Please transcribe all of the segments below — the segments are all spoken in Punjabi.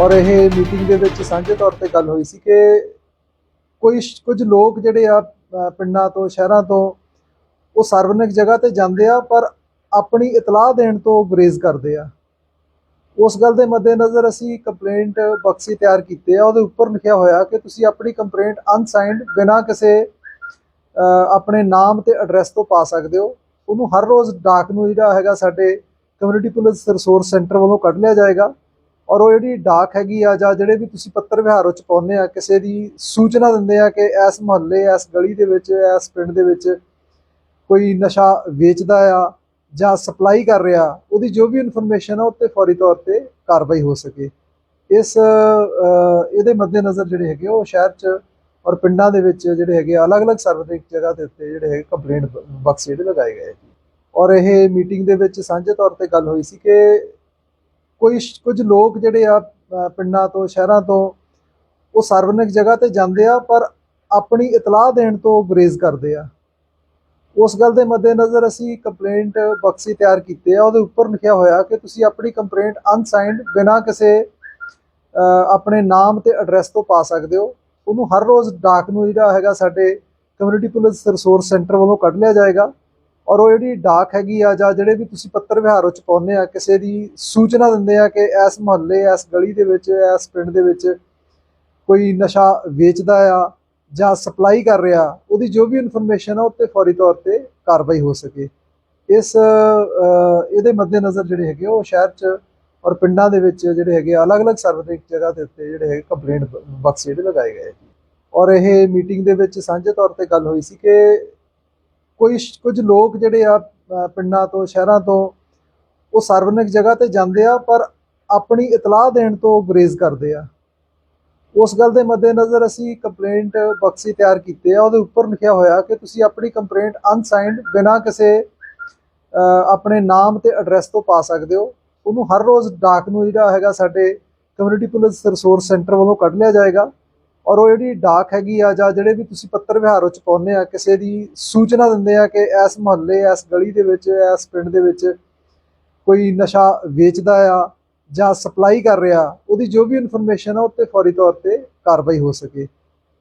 ਔਰ ਇਹ ਮੀਟਿੰਗ ਦੇ ਵਿੱਚ ਸਾਂਝੇ ਤੌਰ ਤੇ ਗੱਲ ਹੋਈ ਸੀ ਕਿ ਕੋਈ ਕੁਝ ਲੋਕ ਜਿਹੜੇ ਆ ਪਿੰਡਾਂ ਤੋਂ, ਸ਼ਹਿਰਾਂ ਤੋਂ, ਉਹ ਸਾਰਵਜਨਿਕ ਜਗ੍ਹਾ ਤੇ ਜਾਂਦੇ ਆ, ਪਰ ਆਪਣੀ ਇਤਲਾਹ ਦੇਣ ਤੋਂ ਗੁਰੇਜ਼ ਕਰਦੇ ਆ। ਉਸ ਗੱਲ ਦੇ ਮੱਦੇਨਜ਼ਰ ਅਸੀਂ ਕੰਪਲੇਂਟ ਬਕਸੀ ਤਿਆਰ ਕੀਤੇ ਆ। ਉਹਦੇ ਉੱਪਰ ਲਿਖਿਆ ਹੋਇਆ ਕਿ ਤੁਸੀਂ ਆਪਣੀ ਕੰਪਲੇਂਟ ਅਨਸਾਈਨਡ ਬਿਨਾਂ ਕਿਸੇ ਆਪਣੇ ਨਾਮ ਤੇ ਐਡਰੈਸ ਤੋਂ ਪਾ ਸਕਦੇ ਹੋ। ਉਹਨੂੰ ਹਰ ਰੋਜ਼ ਡਾਕ ਨੂੰ ਜਿਹੜਾ ਹੈਗਾ ਸਾਡੇ ਕਮਿਊਨਿਟੀ ਪੁਲਿਸ ਰਿਸੋਰਸ ਸੈਂਟਰ ਵੱਲੋਂ ਕੱਢ ਲਿਆ ਜਾਏਗਾ। ਔਰ ਉਹ ਜਿਹੜੀ ਡਾਕ ਹੈਗੀ ਆ ਜਾਂ ਜਿਹੜੇ ਵੀ ਤੁਸੀਂ ਪੱਤਰ ਵਿਹਾਰ ਵਿੱਚ ਪਾਉਂਦੇ ਆ ਕਿਸੇ ਦੀ ਸੂਚਨਾ ਦਿੰਦੇ ਆ ਕਿ ਇਸ ਮੁਹੱਲੇ ਇਸ ਗਲੀ ਦੇ ਵਿੱਚ ਇਸ ਪਿੰਡ ਦੇ ਵਿੱਚ ਕੋਈ ਨਸ਼ਾ ਵੇਚਦਾ ਆ ਜਾਂ ਸਪਲਾਈ ਕਰ ਰਿਹਾ ਉਹਦੀ ਜੋ ਵੀ ਇਨਫੋਰਮੇਸ਼ਨ ਆ ਉੱਤੇ ਫੌਰੀ ਤੌਰ ਤੇ ਕਾਰਵਾਈ ਹੋ ਸਕੇ। ਇਸ ਇਹਦੇ ਮੱਦੇਨਜ਼ਰ ਜਿਹੜੇ ਹੈਗੇ ਉਹ ਸ਼ਹਿਰ 'ਚ ਔਰ ਪਿੰਡਾਂ ਦੇ ਵਿੱਚ ਜਿਹੜੇ ਹੈਗੇ ਆ, ਅਲੱਗ-ਅਲੱਗ ਸਾਰਵਜਨਿਕ ਜਗ੍ਹਾ ਦੇ ਉੱਤੇ ਜਿਹੜੇ ਹੈਗੇ ਕੰਪਲੇਂਟ ਬਕਸ ਜਿਹੜੇ ਲਗਾਏ ਗਏ ਔਰ ਇਹ ਮੀਟਿੰਗ ਦੇ ਵਿੱਚ ਸਾਂਝੇ ਤੌਰ ਤੇ ਗੱਲ ਹੋਈ ਸੀ ਕਿ ਕੋਈ ਸ਼- ਕੁਝ ਲੋਕ ਜਿਹੜੇ ਆ ਪਿੰਡਾਂ ਤੋਂ, ਸ਼ਹਿਰਾਂ ਤੋਂ, ਉਹ ਸਾਰਵਜਨਿਕ ਜਗ੍ਹਾ ਤੇ ਜਾਂਦੇ ਆ, ਪਰ ਆਪਣੀ ਇਤਲਾਹ ਦੇਣ ਤੋਂ ਗੁਰੇਜ਼ ਕਰਦੇ ਆ। ਉਸ ਗੱਲ ਦੇ ਮੱਦੇਨਜ਼ਰ ਅਸੀਂ ਕੰਪਲੇਂਟ ਬਕਸੀ ਤਿਆਰ ਕੀਤੇ ਆ। ਉਹਦੇ ਉੱਪਰ ਲਿਖਿਆ ਹੋਇਆ ਕਿ ਤੁਸੀਂ ਆਪਣੀ ਕੰਪਲੇਂਟ ਅਨਸਾਈਨਡ ਬਿਨਾਂ ਕਿਸੇ ਆਪਣੇ ਨਾਮ ਤੇ ਐਡਰੈਸ ਤੋਂ ਪਾ ਸਕਦੇ ਹੋ। ਉਹਨੂੰ ਹਰ ਰੋਜ਼ ਡਾਕ ਨੂੰ ਜਿਹੜਾ ਹੈਗਾ ਸਾਡੇ ਕਮਿਊਨਿਟੀ ਪੁਲਿਸ ਰਿਸੋਰਸ ਸੈਂਟਰ ਵੱਲੋਂ ਕੱਢ ਲਿਆ ਜਾਏਗਾ। ਔਰ ਉਹ ਜਿਹੜੀ ਡਾਕ ਹੈਗੀ ਆ ਜਾਂ ਜਿਹੜੇ ਵੀ ਤੁਸੀਂ ਪੱਤਰ ਵਿਹਾਰ ਵਿੱਚ ਪਾਉਂਦੇ ਆ ਕਿਸੇ ਦੀ ਸੂਚਨਾ ਦਿੰਦੇ ਆ ਕਿ ਇਸ ਮੁਹੱਲੇ ਇਸ ਗਲੀ ਦੇ ਵਿੱਚ ਇਸ ਪਿੰਡ ਦੇ ਵਿੱਚ ਕੋਈ ਨਸ਼ਾ ਵੇਚਦਾ ਆ ਜਾਂ ਸਪਲਾਈ ਕਰ ਰਿਹਾ ਉਹਦੀ ਜੋ ਵੀ ਇਨਫੋਰਮੇਸ਼ਨ ਆ ਉੱਤੇ ਫੌਰੀ ਤੌਰ ਤੇ ਕਾਰਵਾਈ ਹੋ ਸਕੇ। ਇਸ ਅ, ਇਹਦੇ ਮੱਦੇਨਜ਼ਰ ਜਿਹੜੇ ਹੈਗੇ ਉਹ ਸ਼ਹਿਰ 'ਚ ਔਰ ਪਿੰਡਾਂ ਦੇ ਵਿੱਚ ਜਿਹੜੇ ਹੈਗੇ ਆ, ਅਲੱਗ-ਅਲੱਗ ਸਾਰਵਜਨਿਕ ਜਗ੍ਹਾ ਦੇ ਉੱਤੇ ਜਿਹੜੇ ਹੈਗੇ ਕੰਪਲੇਂਟ ਬਕਸ ਜਿਹੜੇ ਲਗਾਏ ਗਏ ਔਰ ਇਹ ਮੀਟਿੰਗ ਦੇ ਵਿੱਚ ਸਾਂਝੇ ਤੌਰ ਤੇ ਗੱਲ ਹੋਈ ਸੀ ਕਿ ਕੋਈ ਸ਼- ਕੁਝ ਲੋਕ ਜਿਹੜੇ ਆ ਪਿੰਡਾਂ ਤੋਂ, ਸ਼ਹਿਰਾਂ ਤੋਂ, ਉਹ ਸਾਰਵਜਨਿਕ ਜਗ੍ਹਾ ਤੇ ਜਾਂਦੇ ਆ, ਪਰ ਆਪਣੀ ਇਤਲਾਹ ਦੇਣ ਤੋਂ ਗੁਰੇਜ਼ ਕਰਦੇ ਆ। ਉਸ ਗੱਲ ਦੇ ਮੱਦੇਨਜ਼ਰ ਅਸੀਂ ਕੰਪਲੇਂਟ ਬਕਸੀ ਤਿਆਰ ਕੀਤੇ ਆ। ਉਹਦੇ ਉੱਪਰ ਲਿਖਿਆ ਹੋਇਆ ਕਿ ਤੁਸੀਂ ਆਪਣੀ ਕੰਪਲੇਂਟ ਅਨਸਾਈਨਡ ਬਿਨਾਂ ਕਿਸੇ ਆਪਣੇ ਨਾਮ ਤੇ ਐਡਰੈਸ ਤੋਂ ਪਾ ਸਕਦੇ ਹੋ। ਉਹਨੂੰ ਹਰ ਰੋਜ਼ ਡਾਕ ਨੂੰ ਜਿਹੜਾ ਹੈਗਾ ਸਾਡੇ ਕਮਿਊਨਿਟੀ ਪੁਲਿਸ ਰਿਸੋਰਸ ਸੈਂਟਰ ਵੱਲੋਂ ਕੱਢ ਲਿਆ ਜਾਏਗਾ। ਔਰ ਉਹ ਜਿਹੜੀ ਡਾਕ ਹੈਗੀ ਆ ਜਾਂ ਜਿਹੜੇ ਵੀ ਤੁਸੀਂ ਪੱਤਰ ਵਿਹਾਰ ਵਿੱਚ ਪਾਉਂਦੇ ਆ ਕਿਸੇ ਦੀ ਸੂਚਨਾ ਦਿੰਦੇ ਆ ਕਿ ਇਸ ਮੁਹੱਲੇ ਇਸ ਗਲੀ ਦੇ ਵਿੱਚ ਇਸ ਪਿੰਡ ਦੇ ਵਿੱਚ ਕੋਈ ਨਸ਼ਾ ਵੇਚਦਾ ਆ ਜਾਂ ਸਪਲਾਈ ਕਰ ਰਿਹਾ ਉਹਦੀ ਜੋ ਵੀ ਇਨਫੋਰਮੇਸ਼ਨ ਆ ਉੱਤੇ ਫੌਰੀ ਤੌਰ ਤੇ ਕਾਰਵਾਈ ਹੋ ਸਕੇ।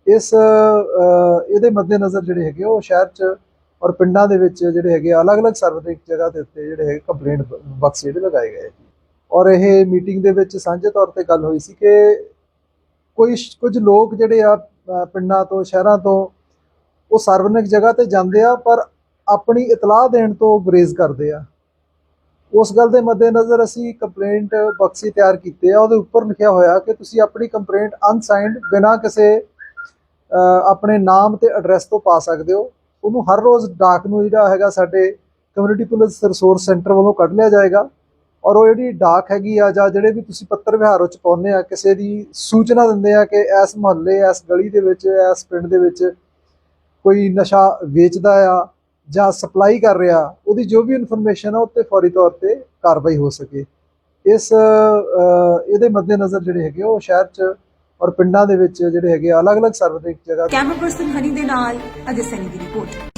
ਇਸ ਅ, ਇਹਦੇ ਮੱਦੇਨਜ਼ਰ ਜਿਹੜੇ ਹੈਗੇ ਉਹ ਸ਼ਹਿਰ 'ਚ ਔਰ ਪਿੰਡਾਂ ਦੇ ਵਿੱਚ ਜਿਹੜੇ ਹੈਗੇ ਆ, ਅਲੱਗ-ਅਲੱਗ ਸਾਰਵਜਨਿਕ ਜਗ੍ਹਾ ਦੇ ਉੱਤੇ ਜਿਹੜੇ ਹੈਗੇ ਕੰਪਲੇਂਟ ਬਕਸ ਜਿਹੜੇ ਲਗਾਏ ਗਏ ਜੀ। ਔਰ ਇਹ ਮੀਟਿੰਗ ਦੇ ਵਿੱਚ ਸਾਂਝੇ ਤੌਰ ਤੇ ਗੱਲ ਹੋਈ ਸੀ ਕਿ ਕੋਈ ਸ਼- ਕੁਝ ਲੋਕ ਜਿਹੜੇ ਆ ਪਿੰਡਾਂ ਤੋਂ, ਸ਼ਹਿਰਾਂ ਤੋਂ, ਉਹ ਸਾਰਵਜਨਿਕ ਜਗ੍ਹਾ ਤੇ ਜਾਂਦੇ ਆ, ਪਰ ਆਪਣੀ ਇਤਲਾਹ ਦੇਣ ਤੋਂ ਗੁਰੇਜ਼ ਕਰਦੇ ਆ। ਉਸ ਗੱਲ ਦੇ ਮੱਦੇਨਜ਼ਰ ਅਸੀਂ ਕੰਪਲੇਂਟ ਬਕਸੀ ਤਿਆਰ ਕੀਤੇ ਆ। ਉਹਦੇ ਉੱਪਰ ਲਿਖਿਆ ਹੋਇਆ ਕਿ ਤੁਸੀਂ ਆਪਣੀ ਕੰਪਲੇਂਟ ਅਨਸਾਈਨਡ ਬਿਨਾਂ ਕਿਸੇ ਆਪਣੇ ਨਾਮ ਤੇ ਐਡਰੈਸ ਤੋਂ ਪਾ ਸਕਦੇ ਹੋ। ਉਹਨੂੰ ਹਰ ਰੋਜ਼ ਡਾਕ ਨੂੰ ਜਿਹੜਾ ਹੈਗਾ ਸਾਡੇ ਕਮਿਊਨਿਟੀ ਪੁਲਿਸ ਰਿਸੋਰਸ ਸੈਂਟਰ ਵੱਲੋਂ ਕੱਢ ਲਿਆ ਜਾਏਗਾ। ਔਰ ਉਹ ਜਿਹੜੀ ਡਾਕ ਹੈਗੀ ਆ ਜਾਂ ਜਿਹੜੇ ਵੀ ਤੁਸੀਂ ਪੱਤਰ ਵਿਹਾਰੋ ਚ ਪਾਉਂਦੇ ਆ ਕਿਸੇ ਦੀ ਸੂਚਨਾ ਦਿੰਦੇ ਆ ਕਿ ਇਸ ਮੁਹੱਲੇ ਇਸ ਗਲੀ ਦੇ ਵਿੱਚ ਇਸ ਪਿੰਡ ਦੇ ਵਿੱਚ ਕੋਈ ਨਸ਼ਾ ਵੇਚਦਾ ਆ ਜਾਂ ਸਪਲਾਈ ਕਰ ਰਿਹਾ ਉਹਦੀ ਜੋ ਵੀ ਇਨਫੋਰਮੇਸ਼ਨ ਆ ਉੱਤੇ ਫੌਰੀ ਤੌਰ ਤੇ ਕਾਰਵਾਈ ਹੋ ਸਕੇ। ਇਸ ਇਹਦੇ ਮੱਦੇਨਜ਼ਰ ਜਿਹੜੇ ਹੈਗੇ ਉਹ ਸ਼ਹਿਰ 'ਚ ਔਰ ਪਿੰਡਾਂ ਦੇ ਵਿੱਚ ਜਿਹੜੇ ਹੈਗੇ ਆ, ਅਲੱਗ-ਅਲੱਗ ਸਾਰਵਜਨਿਕ ਜਗ੍ਹਾ ਕੈਮਰਾ ਪਰਸਨ ਹਨੀ ਦੇ ਨਾਲ ਅਜੇ ਸੈਨੀ ਦੀ ਰਿਪੋਰਟ।